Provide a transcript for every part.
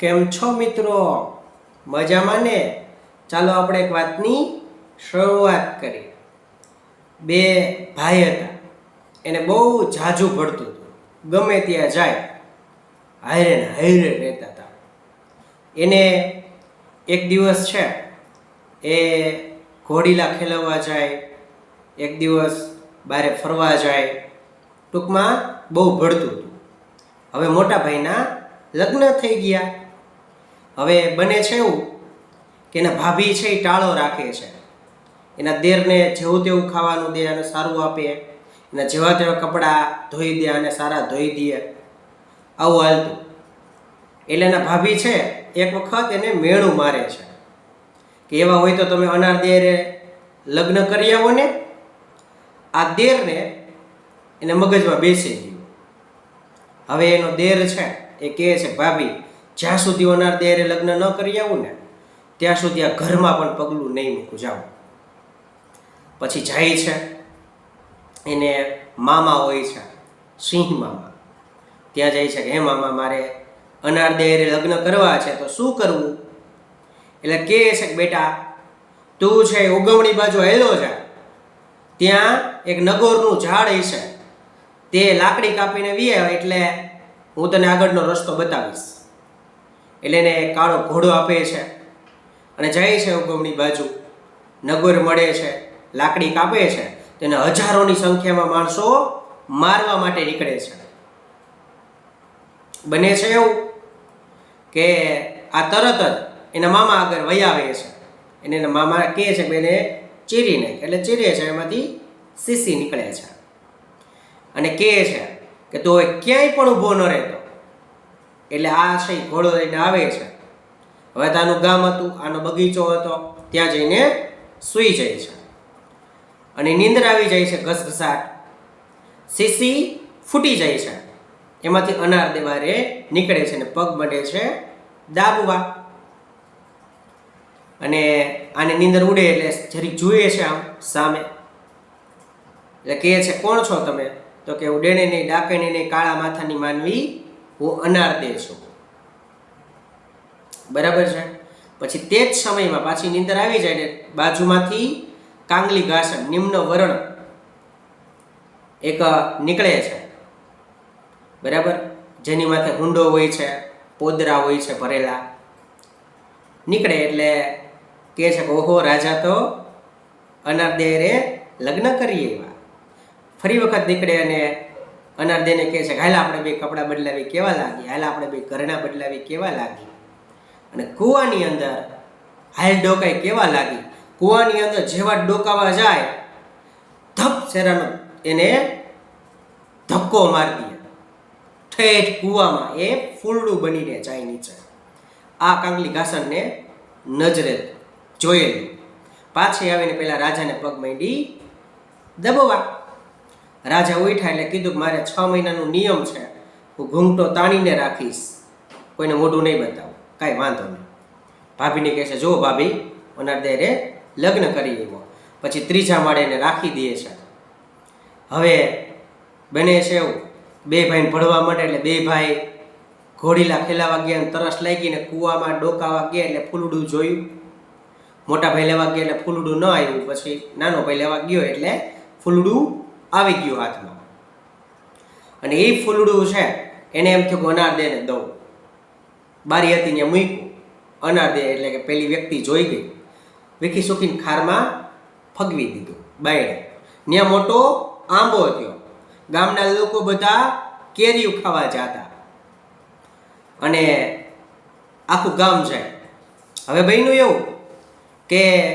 કેમ છો મિત્રો? મજામાં ને? ચાલો આપણે એક વાતની શરૂઆત કરી બે ભાઈ હતા. એને બહુ ઝાઝું પડતું હતું. ગમે ત્યાં જાય, હાયરે ને હાયરે રહેતા હતા. એને એક દિવસ છે, એ ઘોડીલા ખેલવવા જાય. એક દિવસ બારે ફરવા જાય. ટૂંકમાં બહુ ભળતું હતું. હવે મોટા ભાઈના લગ્ન થઈ ગયા. હવે બને છે એવું કે એના ભાભી છે એ ટાળો રાખે છે. એના દેરને જેવું તેવું ખાવાનું દે અને સારું આપે. એના જેવા તેવા કપડાં ધોઈ દે અને સારા ધોઈ દે. આવું હાલતું. એટલે એના ભાભી છે એક વખત એને મેણું મારે છે. કે એવા હોય તો તમે અનાર દેરે લગ્ન કરી આવો ને. આ દેરને એને મગજમાં બેસી ગયું. હવે એનો દેર છે એ કહે છે, ભાભી જ્યાં સુધી અનાર દેરે લગ્ન ન કરી આવું ને, ત્યાં સુધી આ ઘરમાં પણ પગલું નહીં મૂકું જાઉં. પછી જાય છે, એને મામા હોય છે, સિંહ મામા. ત્યાં જાય છે કે, હે મામા, મારે અનાર દેરે લગ્ન કરવા છે, તો શું કરવું? એટલે કે છે કે, બેટા, તું છે એ ઉગમણી બાજુ હેલો છે ત્યાં એક નગોરનું ઝાડ હશે. તે લાકડી કાપીને વીએ એટલે હું તને આગળનો રસ્તો બતાવીશ. એટલે એને કાળો ઘોડો આપે છે. અને જાય છે ઉગમની બાજુ. નગર મળે છે, લાકડી કાપે છે, તેને હજારોની સંખ્યામાં માણસો મારવા માટે નીકળે છે. બને છે એવું કે આ તરત જ એના મામા આગળ વહી આવે છે. એને એના મામા કહે છે કે એને ચીરી નાખ એટલે ચીરે છે, એમાંથી સીસી નીકળે છે. અને કહે છે કે તું ક્યાંય પણ ઊભો ન રહેતો. એટલે આ છે ઘોડો લઈને આવે છે. હવે તો આનું ગામ હતું, આનો બગીચો હતો, ત્યાં જઈને સૂઈ જાય છે. અને નીંદર આવી જાય છે ઘસઘસાટ. સીસી ફૂટી જાય છે. એમાંથી અનાર દેવારે નીકળે છે અને પગ બને છે દાબવા. અને આને નીંદર ઉડે એટલે જરીક જુએ છે આમ સામે. એટલે કહે છે, કોણ છો તમે? તો કે ડેણે નહીં ડાકણે નહીં કાળા માથાની માનવી હું અનાર દે છું. બરાબર છે? પછી તે જ સમયમાં પાછી નીંદર આવી જાય ને બાજુમાંથી કાંગલી ઘાસન, નિમ્ન વરણ એક નીકળે છે. બરાબર? જેની માથે હુંડો હોય છે, પોદરા હોય છે ભરેલા. નીકળે એટલે કહે છે કે, ઓહો, રાજા તો અનારદેરે લગ્ન કરીએ એવા ફરી વખત નીકળે અને અનારદેને કહે છે હાલ આપણે બે કપડાં બદલાવી કેવા લાગી? હાલ આપણે બે ઘરેણા બદલાવી કેવા લાગી? અને કૂવાની અંદર હાલ ડોકાઈ કેવા લાગી? કૂવાની અંદર જેવા ડોકાવા જાય, ધપ શેરાનો એને ધક્કો મારી દે. ઠેઠ કૂવામાં એ ફૂલડું બનીને જાય નીચે. આ કાંગલી ઘાસણને નજરે જોયેલું. પાછી આવીને પહેલાં રાજાને પગ માંડી દબવા રાજા ઉઠ્યા એટલે કીધું મારે છ મહિનાનું નિયમ છે, હું ઘૂંઘટો તાણીને રાખીશ. કોઈને મોઢું નહીં બતાવું, કાંઈ વાંધો નહીં. ભાભીને કહે છે જો ભાભી અનારદેરે લગ્ન કરી એવો પછી ત્રીજા માળે એને રાખી દે છે. હવે બને છે એવું, બે ભાઈને ભળવા માટે એટલે બે ભાઈ ઘોડીલા ખેલાવા ગયા અને તરસ લાગીને કૂવામાં ડોકાવા ગયા એટલે ફૂલડું જોયું. મોટા ભાઈ લેવા ગયા એટલે ફૂલડું ન આવ્યું, પછી નાનો ભાઈ લેવા ગયો એટલે ફૂલડું આવી ગયું હાથમાં. અને એ ફૂલડું છે, એને એમ થયું કે અનાર દે ને દઉં. બારી હતી ત્યાં મૂક્યું. અનાર દે એટલે કે પેલી વ્યક્તિ જોઈ ગઈ. વિખી સુખીને ખારમાં ફગવી દીધું, બાયડે. ત્યાં મોટો આંબો થયો. ગામના લોકો બધા કેરીયું ખાવા જતા. અને આખું ગામ છે હવે ભાઈનું એવું કે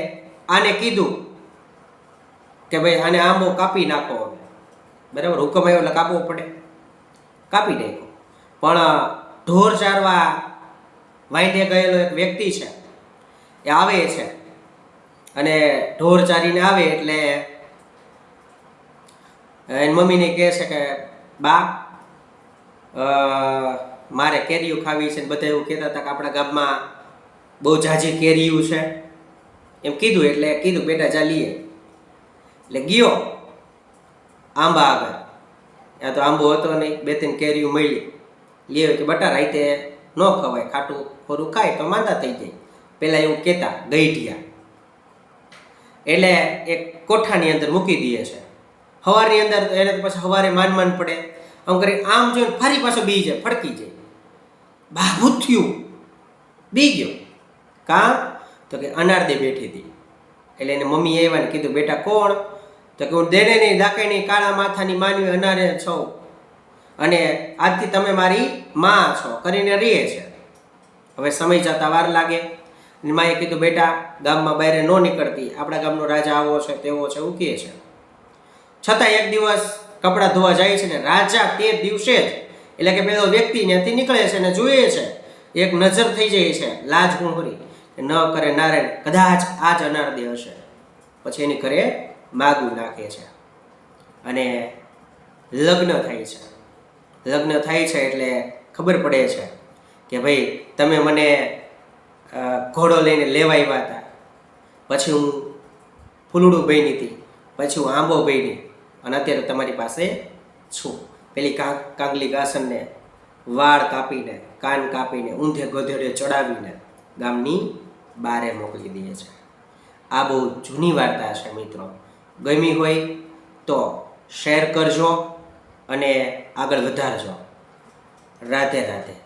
આને કીધું કે ભાઈ આને આંબો કાપી નાખો બરાબર? હુકમ આવ્યો એટલે કાપવો પડે. કાપી નાખ્યો. પણ ઢોર ચારવા વાંઢે ગયેલો એક વ્યક્તિ છે. એ આવે છે. અને ઢોર ચારીને આવે એટલે એની મમ્મીને કહે છે કે, બા મારે કેરીઓ ખાવી છે. બધા એવું કહેતા હતા કે આપણા ગામમાં બહુ ઝાઝી કેરીયું છે. એમ કીધું એટલે કીધું બેટા, જા લઈએ એટલે ગયો. આંબા આગળ. ત્યાં તો આંબો હતો નહીં, બે ત્રણ કેરીઓ મળી. લે કે બટા રાઈતે ન ખવાય, ખાટું ખોરું ખાય તો માંદા થઈ જાય. પહેલાં એવું કહેતા ગઈઢિયા એટલે એક કોઠાની અંદર મૂકી દે છે. હવારની અંદર એને પછી સવારે માન માન પડે. આમ કરી આમ જોઈને ફરી પાછો બી જાય ફડકી જાય. બાબુ થયું. બી ગયો. કા? તો કે અનારદે બેઠી હતી. એટલે એને મમ્મી આવ્યા ને કીધું, બેટા, કોણ? તો કે હું દેને નહીં દાકે નહીં, કાળા માથાની માનવી અનારે છો. અને આજથી તમે મારી માં છો, કરીને રહે છે. હવે સમય જતા વાર લાગે. માએ કીધું, બેટા, ગામમાં બહાર ન નીકળતી. આપણા ગામનો રાજા આવો છે, તેવો છે, એવું કહે છે. છતાં એક દિવસ કપડાં ધોવા જાય છે ને, રાજા તે દિવસે જ, એટલે કે પેલો વ્યક્તિ ત્યાંથી નીકળે છે ને જોઈએ છે. એક નજર થઈ જાય છે, લાજ હુંહરી ન કરે નારાયણ કદાચ આ જ અનારદે હશે. પછી એની ઘરે માગું નાખે છે. અને લગ્ન થાય છે. લગ્ન થાય છે એટલે ખબર પડે છે કે ભાઈ તમે મને ઘોડો લઈને લેવા આવ્યા હતા પછી હું ફૂલડું બની હતી પછી હું આંબો બની અને અત્યારે તમારી પાસે છું. પેલી કાં, કાંગલી કાસનને વાળ કાપીને, કાન કાપીને, ઊંધે ગધેડે ચડાવીને ગામની બારે મોકલી દઈએ છે. આ બહુ જૂની વાર્તા છે મિત્રો. ગમી હોય તો શેર કરજો અને આગળ વધારજો. રાધે રાધે.